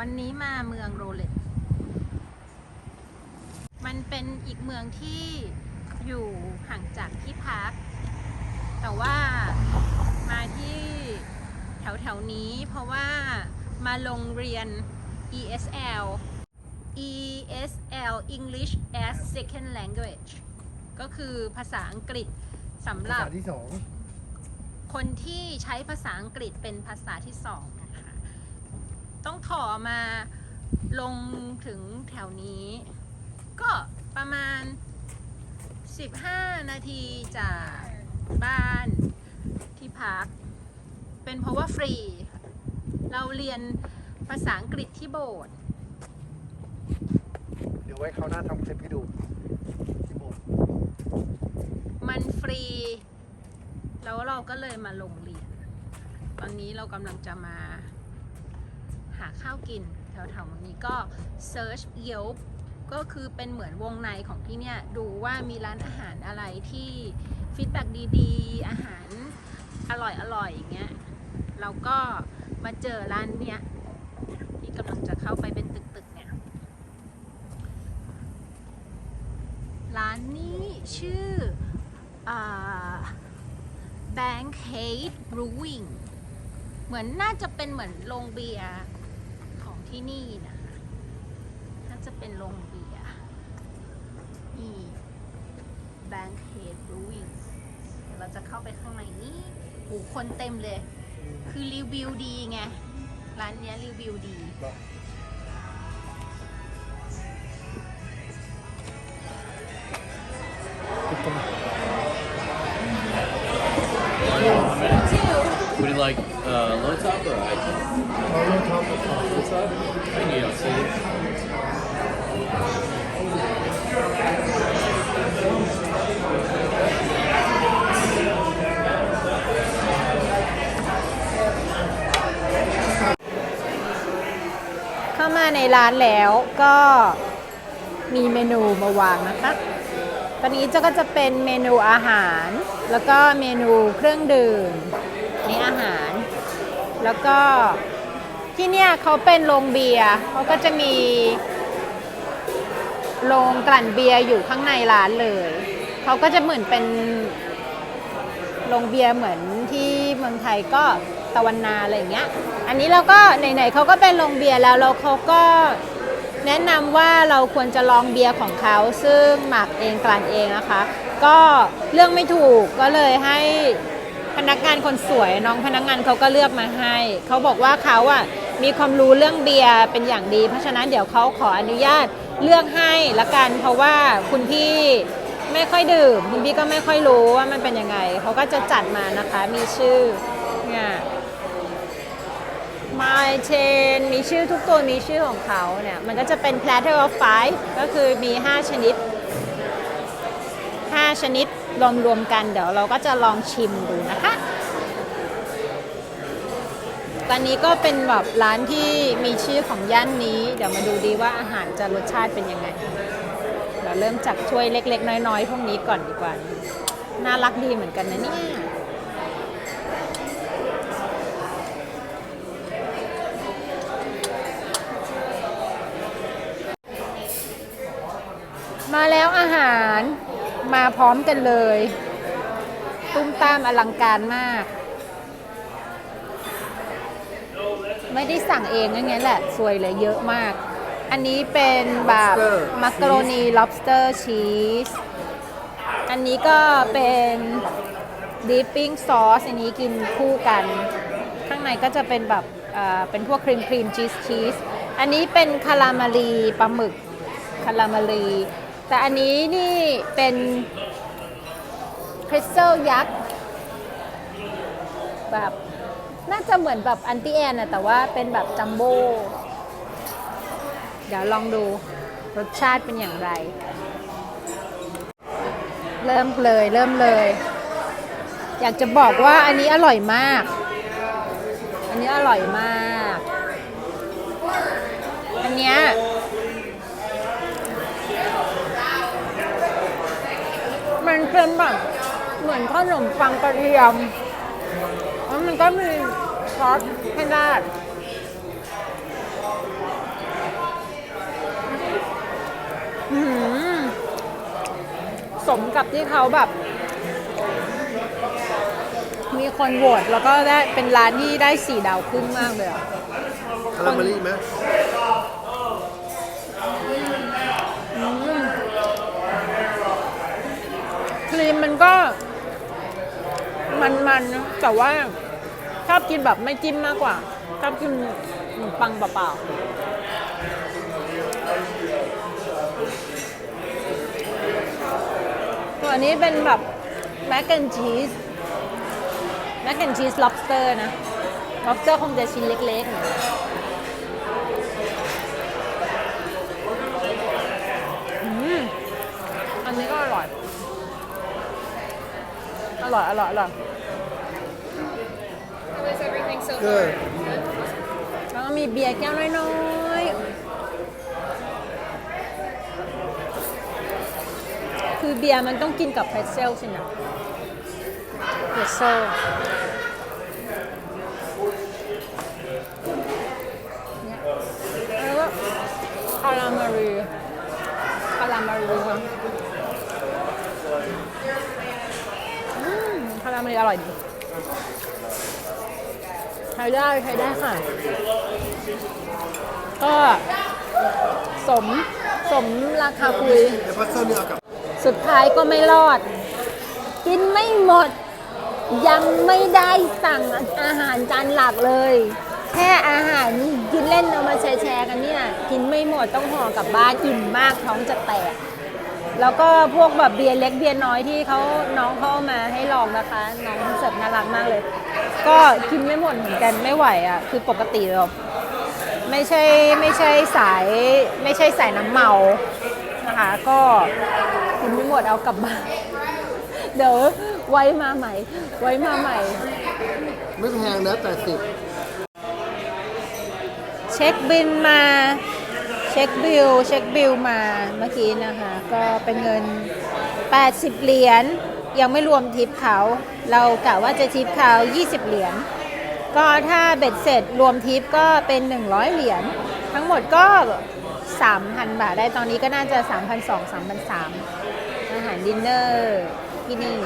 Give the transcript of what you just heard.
วันนี้มาเมืองโรเลตมันเป็นอีกเมืองที่อยู่ห่างจากที่พัก แต่ว่ามาที่แถวแถวๆนี้เพราะว่ามาลงเรียน ESL ESL English as Second Language ก็คือภาษาอังกฤษสำหภารับษาที่สอง คนที่ใช้ภาษาอังกฤษเป็นภาษาที่สองนะคะต้อง ถอมาลงถึงแถวนี้ ก็ประมาณ 15 นาทีจากบ้านที่พัก เป็นเพราะว่าฟรี เราเรียนภาษาอังกฤษที่โบสถ์เดี๋ยวไว้เขาวหน้าทำคลิปให้ดูที่โบสถ์มันฟรี แล้วเราก็เลยมาลงเรียน ตอนนี้เรากำลังจะมา หาข้าวกินแถวๆนี้ก็ search Yelp ก็คือเป็นเหมือนวงในของที่เนี่ย ดูว่ามีร้านอาหารอะไรที่ฟีดแบ็ดีๆ อาหารอร่อยๆอย่างเงี้ยเราก็มาเจอร้านเนี้ยที่กำลังจะเข้าไปเป็นตึกๆเนี่ย ร้านนี้ชื่ออ Bankade Brewing เหมือนน่าจะเป็นเหมือนโรงเบียร์ ที่นี่นะคะน่าจะเป็นโรงเบียร์นี่ Bankade Brewing เดี๋ยวเราจะเข้าไปข้างในนี้โอ้คนเต็มเลย คือรีวิวดีไง ร้านเนี้ยรีวิวดี Would you like uh, low top or high top? เขาเริ่มชอบกับเขา Low top? Thank you. I'll see you. เข้ามาในร้านแล้วก็มีเมนูมาวางนะคะ ตอนนี้จะก็จะเป็นเมนูอาหาร แล้วก็เมนูเครื่องดื่ม นี่อาหาร แล้วก็ที่เนี่ยเขาเป็นโรงเบียร์เขาก็จะมีโรงกลั่นเบียร์อยู่ข้างในร้านเลย เขาก็จะเหมือนเป็นโรงเบียร์เหมือนที่เมืองไทยก็ตะวันนาอะไรอย่างเงี้ย อันนี้เราก็ไหนๆเขาก็เป็นโรงเบียร์แล้วแล้วเขาก็แนะนำว่าเราควรจะลองเบียร์ของเขาซึ่งหมักเองกลั่นเองนะคะ ก็เรื่องไม่ถูกก็เลยให้ พนักงานคนสวยน้องพนักงานเขาก็เลือกมาให้ เขาบอกว่าเขาอะมีความรู้เรื่องเบียร์เป็นอย่างดี เพราะฉะนั้นเดี๋ยวเขาขออนุญาตเลือกให้ละกัน เพราะว่าคุณพี่ไม่ค่อยดื่ม คุณพี่ก็ไม่ค่อยรู้ว่ามันเป็นยังไง เขาก็จะจัดมานะคะมีชื่อเนี่ย My Chain มีชื่อทุกตัวมีชื่อของเขาเนี่ยมันก็จะเป็น platter of five ก็คือมี 5 ชนิด 5 ชนิดรวมๆกัน เดี๋ยวเราก็จะลองชิมดูนะคะ ตอนนี้ก็เป็นแบบร้านที่มีชื่อของย่านนี้ เดี๋ยวมาดูดีว่าอาหารจะรสชาติเป็นยังไง เราเริ่มจากถ้วยเล็ก ๆ น้อยๆพวกนี้ก่อนดีกว่า น่ารักดีเหมือนกันนะเนี่ยมาแล้วอาหาร มาพร้อมกันเลย ตุ้มตามอลังการมาก ไม่ได้สั่งเองงั้นแหละ สวยเลยเยอะมาก อันนี้เป็นแบบมักกะโรนี lobster cheese อันนี้ก็เป็น dipping sauce อันนี้กินคู่กัน ข้างในก็จะเป็นแบบเอ่อเป็นพวกครีมครีมชีสชีสอันนี้เป็นคาราเมลีปลาหมึกคาราเมลี แต่อันนี้นี่เป็นคริสตัลยักษ์แบบน่าจะเหมือนแบบอันตี้แอนนะแต่ว่าเป็นแบบจัมโบ้เดี๋ยวลองดูรสชาติเป็นอย่างไร เริ่มเลยเริ่มเลย อยากจะบอกว่าอันนี้อร่อยมาก อันนี้อร่อยมาก อันเนี้ย เป็นแบบเหมือนขนมปังกระเทียมแล้วมันก็มีซอสให้าดสมกับที่เขาแบบ มีคนโหวตแล้วก็ได้เป็นร้านที่ได้สี่ดาวครึ่งมากเลยอะคาราเมลี่ไหมัน แต่ว่าชอบกินแบบไม่จิ้มมากกว่าชอบกินขนมปังเปล่าๆตัวนี้เป็นแบบแมคแอนชีสแมคแอนชีส lobster นะ lobster คงจะชิ้นเล็กๆน่อยอืมอันนี้ก็อร่อย อร่อย อร่อย อร่อย is everything so เกอ far? ร์แล้วก็มีเบียร์แก้วน้อยๆ คือเบียร์มันต้องกินกับเพรสเซลใช่ไหมเพรสเซลเนี่ยแล้วก็คาราเมรีคาราเมรีค่ะคาราเมรีอร่อยดี ช้ได้ใช้ได้ค่ะ ก็สมสมราคาคุย สุดท้ายก็ไม่รอด กินไม่หมด ยังไม่ได้สั่งอาหารจานหลักเลย แค่อาหารกินเล่นเอามาแชร์ๆกันเนี่ย กินไม่หมดต้องห่อกลับบ้านอิ่มมากท้องจะแตก แล้วก็พวกแบบเบียร์เล็กเบียร์น้อยที่เขาน้องเขาเอามาให้ลองนะคะ น้องเสิร์ฟน่ารักมากเลย ก็กินไม่หมดเหมือนกันไม่ไหวอะคือปกติแบบไม่ใช่ไม่ใช่สายไม่ใช่สายน้ำเมานะคะก็กินไม่หมดเอากลับบ้านเดี๋ยวไว้มาใหม่ ไว้มาใหม่ ไม่แพงนะแต่สิบเช็คบินมา เช็คบิลเช็คบิลมาเมื่อกี้นะคะ ก็เป็นเงิน 80 เหรียญยังไม่รวมทิปเขา เรากะว่าจะทิปเขา 20 เหรียญก็ถ้าเบ็ดเสร็จรวมทิปก็เป็น 100 เหรียญทั้งหมดก็ 3,000 บาทได้ตอนนี้ก็น่าจะ 3,200 3,300อาหารดินเนอร์ที่นี่